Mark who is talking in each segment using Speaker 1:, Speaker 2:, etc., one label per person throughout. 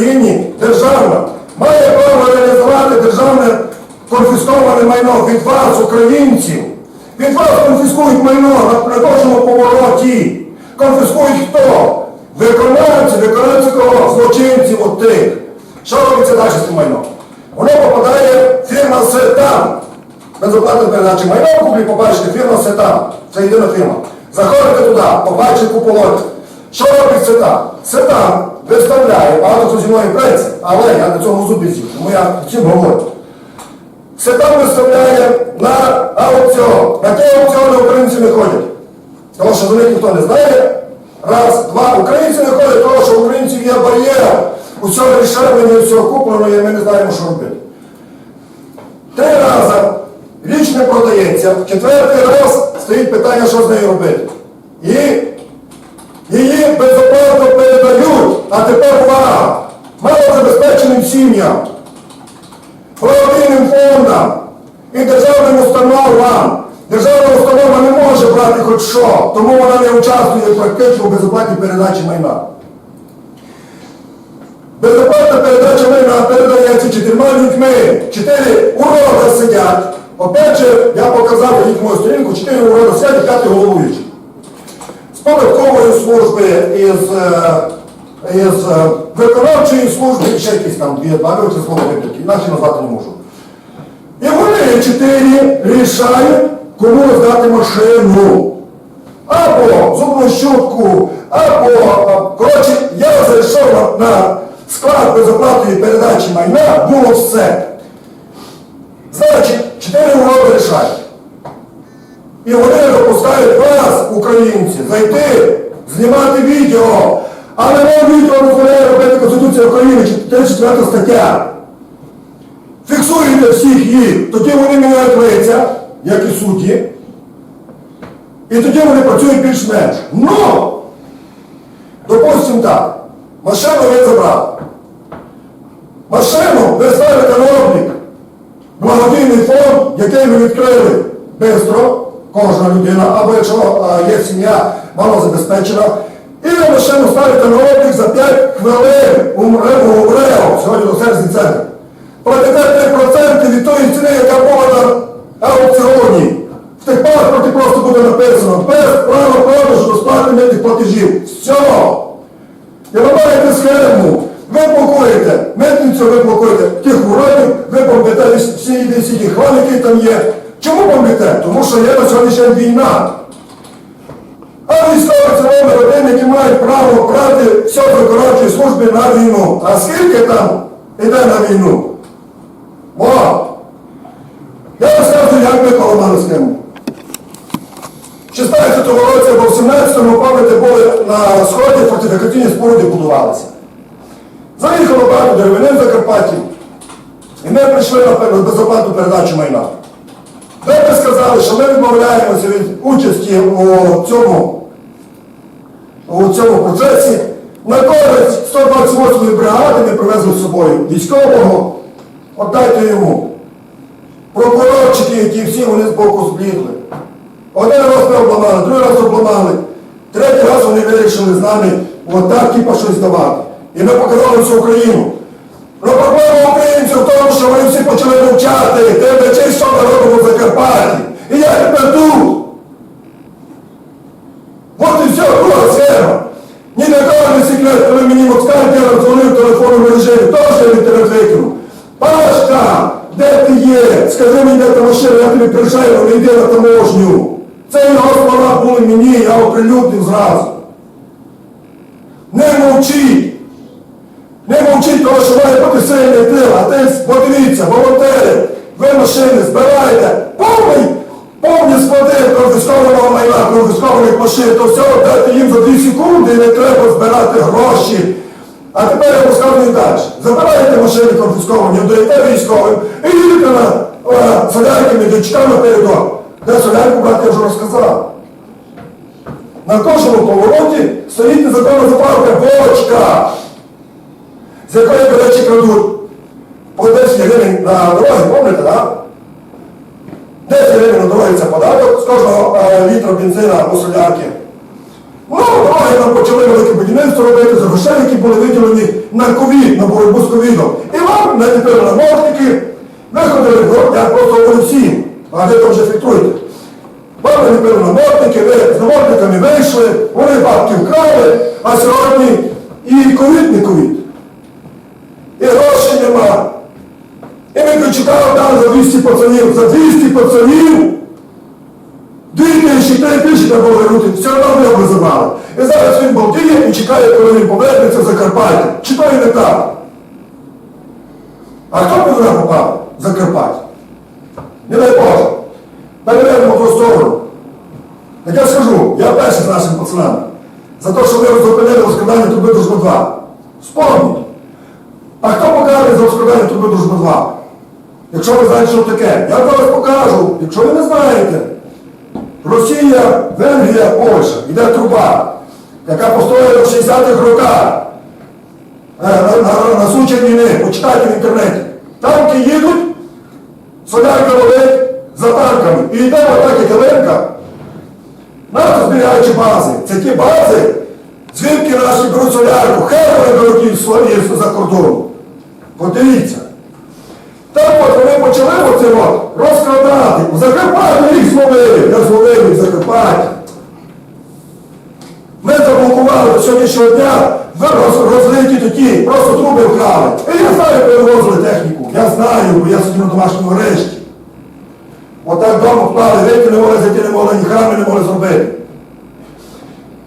Speaker 1: Україні державна має право реалізувати державне конфісковане майно від вас, українців. Від вас конфіскують майно на, кожному повороті. Конфіскують хто? Виконавці, виконавці кого? Злочинців от тих. Що робиться далі з цим майном? Воно попадає фірма Сетам. Безоплатна передача майна куплі, побачите, фірма Сетам. Це єдина фірма. Заходите туди, побачите куполот. Що робить Сетам? Сетам виставляє, багато хто зі мною преться, але я на цьому зубі тому я цим говорю. Сетам виставляє на аукціон. На ті аукціони українці не ходять. Тому що до них ніхто не знає. Раз, два. Українці не ходять, тому що у українців є бар'єр. Усього рішення, всього куплено, і ми не знаємо, що робити. Три рази річ не продається, четвертий раз стоїть питання, що з нею робити. І її передають, а тепер увага! Малозабезпеченим сім'ям, благодійним фондам і державним установам. Державна установа не може брати хоч що, тому вона не участвує практично в безоплатній передачі майна. Безоплатна передача майна передається чотирма людьми. Чотири урода сидять. Опять я показав їх мою сторінку, чотири урода сидять і п'ятий головуючий. З податкової служби, із, е, із е, виконавчої служби, ще якісь там дві, два вивчі слово вибірки, інакше назвати не можу. І вони чотири рішають, кому роздати машину. Або зубну щутку, або, коротше, я зайшов на, склад безоплатної передачі майна, було все. Значить, чотири уроди рішають. І вони допускають вас, українці, зайти, знімати відео. Але не дозволяє робити Конституція України, 34 стаття. Фіксуєте всіх їх, тоді вони міняють лиця, як і судді. І тоді вони працюють більш-менш. Но, допустимо так, машину ви забрали. Машину ви ставите на облік. Благодійний фонд, який ви відкрили бистро, кожна людина, або якщо є сім'я малозабезпечена, і ставите на облік за 5 хвилин у МРЕО, у МРЕО, сьогодні до сервісний центр. Платите 3% від тої ціни, яка була на аукціоні. В тих паспорті просто буде написано без права продажу митних платежів. Все. І маєте схему. Ви блокуєте, митницю ви блокуєте тих уродів, ви бомбите всі всі ті хвали, які там є. Чому бомбите? Тому що є на сьогоднішній війна. Військові це номер один, які мають право брати все виконавчої служби на війну. А скільки там йде на війну? О! Я розказую, як ми поламали схему. В 16-му році або в 17-му, пам'ятаєте, були на сході фортифікаційні споруди будувалися. Заїхало багато деревини в Закарпатті. І ми прийшли на безоплатну передачу майна. Б сказали, що ми відмовляємося від участі у цьому, у цьому процесі. Користь 128-ї бригади ми привезли з собою військового, отдайте йому. Прокурорчики, які всі вони з боку зблідли. Один раз ми обламали, другий раз обламали. Третій раз вони вирішили з нами отак типа щось давати. І ми показали всю Україну. Но проблема українців в тому, що вони всі почали мовчати, дивлячись, що ми робимо в Закарпатті. І я тепер тут. От і все, друга схема. Ні на кого не секрет, коли мені Москальд я дзвонив в телефонному режимі, теж я інтернет викинув. Пашка, де ти є? Скажи мені, де та машина, я тобі приїжджаю, не йди на таможню. Це його слова були мені, я оприлюднив зразу. Не мовчіть! Не мовчіть, тому що має бути сильний тил, а ти подивіться, волонтери, ви машини збираєте, повний, повні склади конфіскованого майна, конфіскованих машин, то все дайте їм за 2 секунди і не треба збирати гроші. А тепер я розказую далі. Забирайте машини конфісковані, даєте військовим і їдете на солярками, дочками передок. Де солярку брати, я вже розказав. На кожному повороті стоїть незаконна заправка бочка з якої, до речі, крадуть по 10 гривень на дороги, пам'ятаєте, так? 10 гривень на дорогі це податок з кожного е, літра бензина у солярки. Ну, дороги нам почали велике будівництво робити з грошей, які були виділені на ковід, на боротьбу з ковідом. І вам наліпили намордники, виходили, ну, я просто говорю всім, а ви там вже фільтруйте. Вам наліпили намордники, ви з намордниками вийшли, вони бабки вкрали, а сьогодні і ковід не ковід. І грошей нема. І Медведчука дали за 200 пацанів, за 200 пацанів. Дві тисячі, три тисячі треба було вернути, все одно не визивали. І зараз він балдіє і чекає, коли він повернеться в Закарпаття. Чи то і не так? А хто б туди попав в Закарпаття? Не дай Боже. Переведемо ту сторону. Так я скажу, я перший з нашими пацанами. За те, що ви розупинили розкрадання труби дружби 2. Спомніть. А хто покаже за розкрадання труби дружби 2? Якщо ви знаєте, що таке. Я зараз покажу, якщо ви не знаєте. Росія, Венгрія, Польща, йде труба, яка построєна в 60-х роках е, на, на, на случай війни, почитайте в інтернеті. Танки їдуть, солярка ловить за танками. І йде отак і каленка. НАТО зберігаючи бази. Це ті бази, звідки наші беруть солярку, хай вони беруть їх з за кордону. Подивіться. Так от вони почали оце розкрадати. В Закарпатті їх зловили. Я зловив їх в Закарпатті. Ми заблокували до сьогоднішнього дня в роз- розлиті такі, просто труби вкрали. І я знаю, перевозили техніку. Я знаю, бо я сидів на домашньому арешті. Отак вдома вклали, вийти не могли, зайти не могли, ні храми не могли зробити.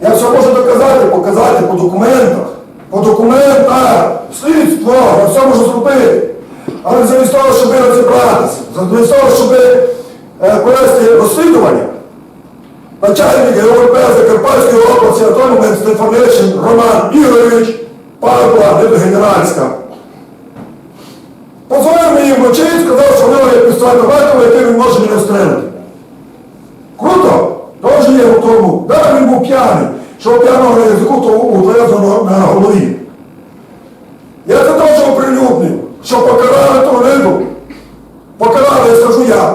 Speaker 1: Я все можу доказати, показати по документах. По документах, слідство, я все можу зробити. Але замість того, щоб розібратися, замість того, щоб е, провести розслідування, начальник ГОВП Закарпатської області момент Стефанишин Роман Ігорович, Павла Генеральська. Позвонив мені вночі і сказав, що в нього є пістолет Вакова, який він може мене встрелити. Круто? Теж є в тому. Да, він був п'яний, що п'яного язику, то утверджено на голові. Я це теж оприлюднив, що покарали ту рибу. Покарали, я скажу я.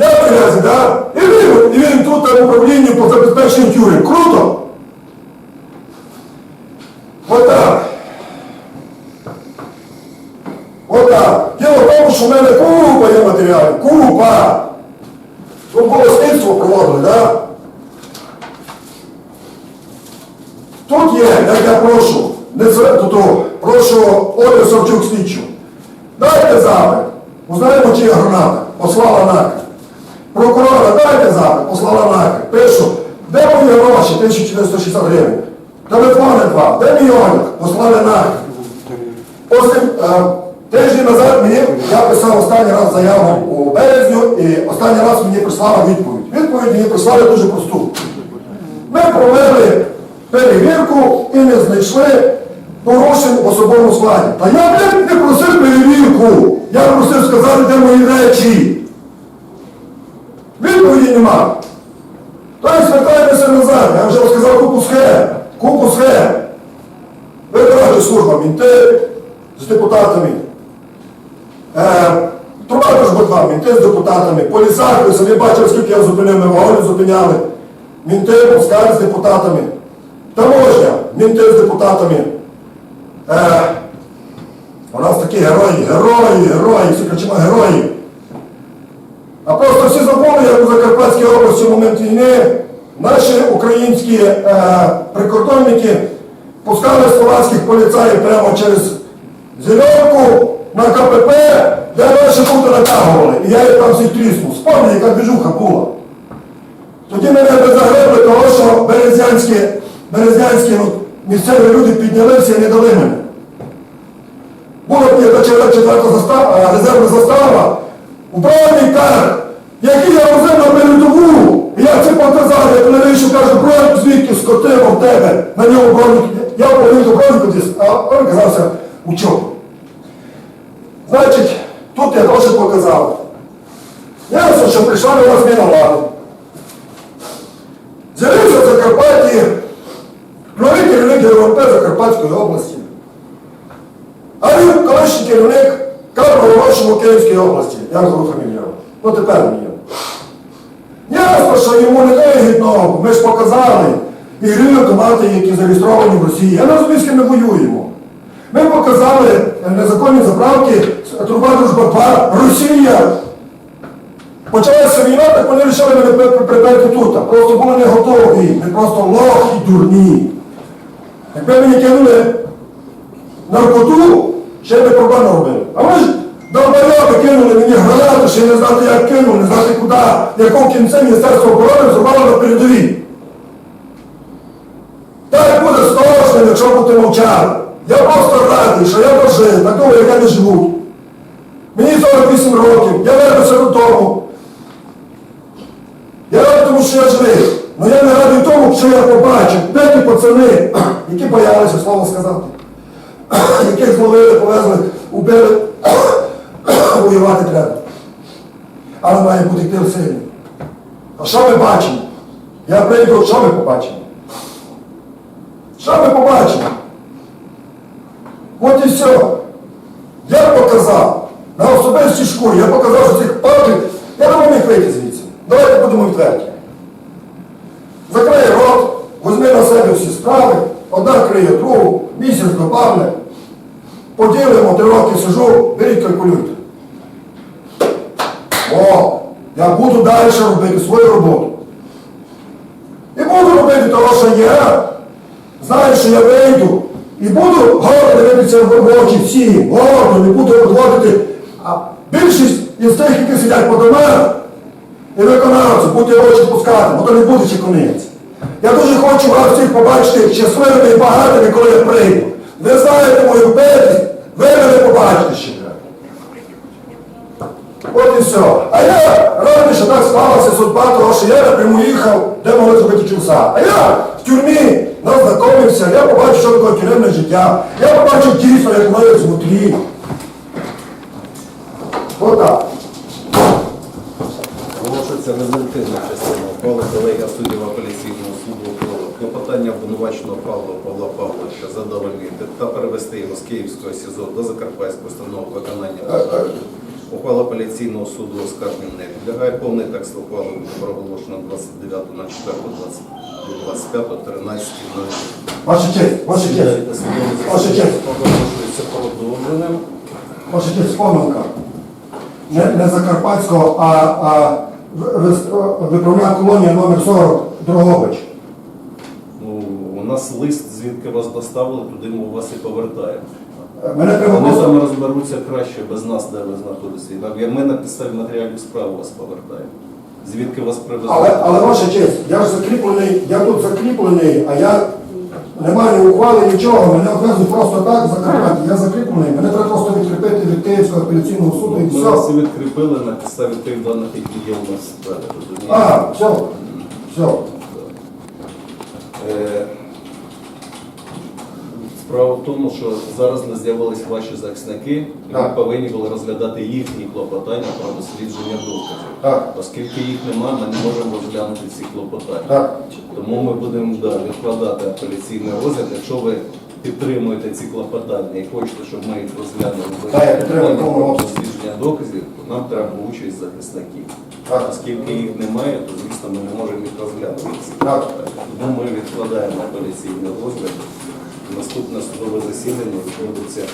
Speaker 1: Я в да? І він, і він тут в управлінні по забезпеченню тюрем. Круто? Отак. Отак. Діло в тому, що в мене купа є матеріалів. Купа. Тут було слідство проводили, так? Тут є, як я прошу, не тут, прошу Олю Савчук слідчу. Дайте запит. Узнаємо, чи є граната. Послала накр. Прокурора, дайте запит, послала накр. Пишу, де мої гроші, 1460 гривень. Телефони два, де мій одяг? Послали накр. Потім е, тиждень назад мені я писав останній раз заяву у березню і останній раз мені прислала відповідь. Відповідь мені прислали дуже просту. Ми провели перевірку і не знайшли порушень в особовому складі. Та я блядь, не просив перевірку. Я просив сказати, де мої речі. Відповіді нема. Тобто звертайтеся назад. Я вже розказав купу схем. Купу схем. Виконавча служба мінти з депутатами. Е, Труба ж два, мінти з депутатами. Полісак, ви самі бачили, скільки я зупинив, ми вагони зупиняли. Мінти, пускали з депутатами. Таможня, мінти з депутатами. Е, у нас такі герої, герої, герої, всі кричимо герої. А просто всі забули, як у Закарпатській області в момент війни наші українські е, прикордонники пускали словацьких поліцаїв прямо через зеленку на КПП, де наші бути натягували. І я їх там всіх тріснув. Спомни, яка движуха була. Тоді мене би загребли того, що березнянські, березнянські ну, місцеві люди піднялися і не дали мене. Була б та четверта, застава, резервна застава, управний кар, який я возив на передову. Я це показав, як вийшов, каже, бронь звідки скотило в тебе, на ньому бронік. Я повинен до броніку десь, а він казався у чому. Значить, тут я теж показав. Ясно, що прийшла нова зміна влади. З'явився в Закарпатті новий керівник ГРВП Закарпатської області. А він колишній керівник кадрового Київської області. Я розумію фамілію. Ну тепер мені. Ясно, що йому не вигідно, ми ж показали. ігрові автомати, які зареєстровані в Росії. Я не розумію, з ким ми воюємо. Ми показали е, незаконні заправки труба дружба 2 Росія. Почалася війна, так вони вирішили мене при- при- приперти тут. Просто були не готові. Ми просто лохи дурні. Якби мені кинули наркоту, ще би не робили. А ви ж долбойоби кинули мені гранату, ще не знати, як кинули, не знати куди, якого кінця Міністерство оборони зробило на передовій. Так буде страшно, якщо будете мовчати. Я просто радий, що я дожив, такого, як я не живу. Мені 48 років, я вернуся додому. Я радий тому, що я живий. Що я побачив. Де ті пацани, які боялися слово сказати, яких зловили, повезли, убили, воювати треба. Але має бути тил сильний. А що ми бачимо? Я прийду, що ми побачимо? Що ми побачимо? От і все. Я показав на особистій шкурі, я показав, що цих палків, я не міг вийти звідси. Давайте будемо відверті. Закрий рот, візьми на себе всі справи, одна криє другу, місяць добавне, поділимо, три роки сижу, беріть калькулюйте. О, я буду далі робити свою роботу. І буду робити того, що я знаю, що я вийду. І буду гордо дивитися в очі всі, гордо, не буду відводити. А більшість із тих, які сидять по домах, і виконавці, будете очі спускати, бо то не буде чекунець. Я дуже хочу вас всіх побачити щасливими і багатими, коли я прийду. Ви знаєте мою бедність, ви мене побачите ще. От і все. А я радий, що так склалася судьба того, що я напряму їхав, де могли зробити чуса. А я в тюрмі назнакомився, я побачив, що таке тюремне життя. Я побачив дійсно, як воно є знутрі. Отак.
Speaker 2: Оголошується результативна частина ухвали колегія суддів апеляційного суду клопотання обвинуваченого Павла Павла Павловича задовольнити та перевести його з Київського СІЗО до Закарпатської установи виконання. Ухвала апеляційного суду оскарження не підлягає. Повний текст ухвали проголошено 29.04.25, 13.00.
Speaker 1: Ваша честь, ваша честь, Ваша честь.
Speaker 2: Оголошується продовженим.
Speaker 1: ваша честь, помилка. Не, не Закарпатського, а, а виправна колонія номер 40 Дрогобич.
Speaker 2: Ну, у нас лист, звідки вас доставили, туди ми вас і повертаємо.
Speaker 1: Мене треба
Speaker 2: Вони
Speaker 1: просто...
Speaker 2: там розберуться краще без нас, де ви знаходитеся. І Ми на підставі матеріалів справи вас повертаємо. Звідки вас привезли?
Speaker 1: Але, але ваша честь, я ж закріплений, я тут закріплений, а я не маю ні ухвали, нічого, мене одразу просто так закривати. Я закріплений, мене треба просто відкріпити від Київського апеляційного суду і
Speaker 2: Ми
Speaker 1: всі
Speaker 2: відкріпили на підставі тих даних, які є у нас розумієте?
Speaker 1: А, все, все.
Speaker 2: Е, Справа в тому, що зараз не з'явились ваші захисники, і ми
Speaker 1: Так.
Speaker 2: повинні були розглядати їхні клопотання про дослідження доказів.
Speaker 1: Так.
Speaker 2: Оскільки їх немає, ми не можемо розглянути ці клопотання.
Speaker 1: Так.
Speaker 2: Тому ми будемо да, відкладати апеляційний розгляд. Якщо ви підтримуєте ці клопотання і хочете, щоб ми їх розглянули без
Speaker 1: Так, я підтримую
Speaker 2: про дослідження доказів, то нам треба участь захисників.
Speaker 1: Так.
Speaker 2: Оскільки їх немає, то звісно ми не можемо їх розглянути. ці
Speaker 1: Так.
Speaker 2: клопотання. Тому ми відкладаємо апеляційний розгляд. Наступне судове засідання відбудеться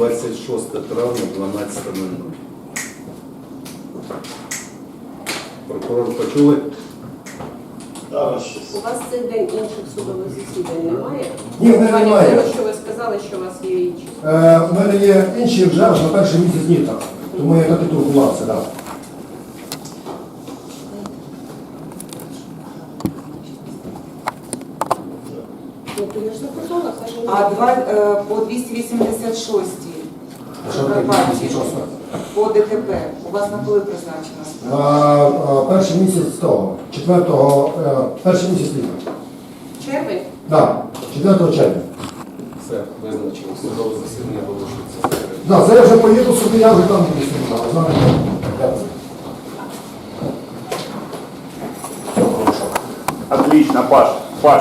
Speaker 2: 26 травня 12.00. Прокурор почули?
Speaker 3: У вас цей день інших судових засідань немає?
Speaker 1: Ні, в немає.
Speaker 3: тому що ви сказали, що у вас є інші.
Speaker 1: Е, у мене є інші вже аж на перший місяць літа, тому я так і турбувався,
Speaker 3: ну, так.
Speaker 4: А два, е, по 286
Speaker 1: що таке
Speaker 4: Закарпатті
Speaker 1: 286?
Speaker 4: по ДТП. У вас на коли призначена справа?
Speaker 1: перший місяць того, 4, е, перший місяць літа.
Speaker 3: Червень?
Speaker 1: Так, 4 червня.
Speaker 2: Все, визначено. Судове засідання оголошується
Speaker 1: це я вже поїду собі, я вже там буду сидіти, знаєте. Дякую.
Speaker 5: Отлично, Паш.